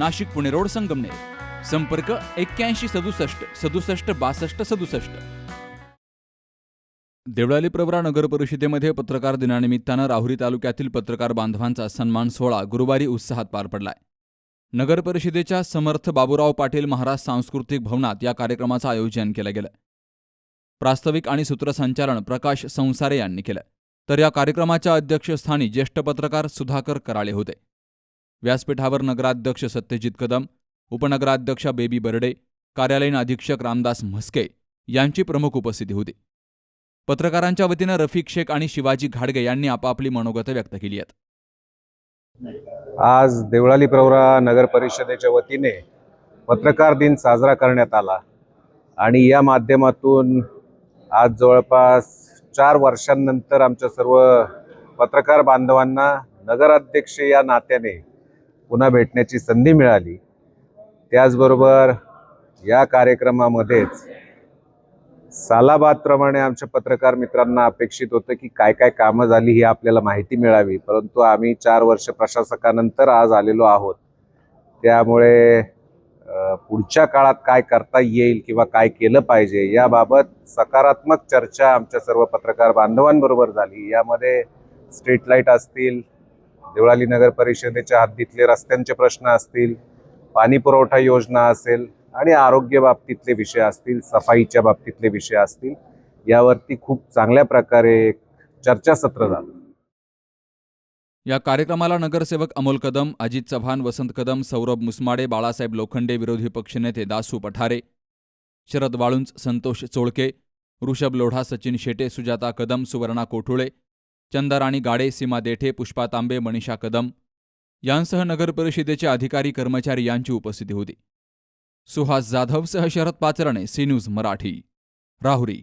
Nashik Pune road Sangamner. संपर्क एक्क्याऐंशी सदुसष्ट सदुसष्ट बासष्ट सदुसष्ट. देवळाली प्रवरा नगर परिषदेमध्ये पत्रकार दिनानिमित्तानं राहुरी तालुक्यातील पत्रकार बांधवांचा सन्मान सोहळा गुरुवारी उत्साहात पार पडलाय. नगर परिषदेच्या समर्थ बाबूराव पाटील महाराज सांस्कृतिक भवनात या कार्यक्रमाचं आयोजन केलं गेलं. प्रास्ताविक आणि सूत्रसंचालन प्रकाश संसारे यांनी केलं. तर या कार्यक्रमाच्या अध्यक्षस्थानी ज्येष्ठ पत्रकार सुधाकर कराळे होते. व्यासपीठावर नगराध्यक्ष सत्यजित कदम उपनगराध्यक्षा बेबी बर्डे कार्यालयीन अधीक्षक रामदास म्हस्के यांची प्रमुख उपस्थिती होती. पत्रकारांच्या वतीनं रफिक शेख आणि शिवाजी घाडगे यांनी आपापली मनोगतं व्यक्त केली आहेत. आज देवळाली प्रवरा नगर परिषदेच्या वतीने पत्रकार दिन साजरा करण्यात आला आणि या माध्यमातून आज जवळपास चार वर्षांनंतर आमच्या सर्व पत्रकार बांधवांना नगराध्यक्ष या नात्याने पुन्हा भेटण्याची संधी मिळाली. त्याचबरोबर या कार्यक्रमामध्येच सालाबादप्रमाणे आमच्या पत्रकार मित्रांना अपेक्षित होतं की काय काय कामं झाली ही आपल्याला माहिती मिळावी. परंतु आम्ही चार वर्ष प्रशासकानंतर आज आलेलो आहोत. त्यामुळे पुढच्या काळात काय करता येईल किंवा काय केलं पाहिजे याबाबत सकारात्मक चर्चा आमच्या सर्व पत्रकार बांधवांबरोबर झाली. यामध्ये स्ट्रीट लाइट असतील देवळाली नगर परिषदेच्या हद्दीतले रस्त्यांचे प्रश्न असतील पाणी पुरवठा योजना असेल आणि आरोग्य बाबतीतले विषय असतील सफाईच्या बाबतीतले विषय असतील यावरती खूप चांगल्या प्रकारे चर्चासत्र झालं. या कार्यक्रमाला नगरसेवक अमोल कदम अजित चव्हाण वसंत कदम सौरभ मुसमाडे बाळासाहेब लोखंडे विरोधी पक्षनेते दासू पठारे शरद वाळुंज संतोष चोळके ऋषभ लोढा सचिन शेटे सुजाता कदम सुवर्णा कोठुळे चंदाराणी गाडे सीमा देठे पुष्पा तांबे मनीषा कदम यांसह नगर परिषदेचे अधिकारी कर्मचारी यांची उपस्थिती होती. सुहास जाधवसह शरद पाचरणे सी न्यूज मराठी राहुरी.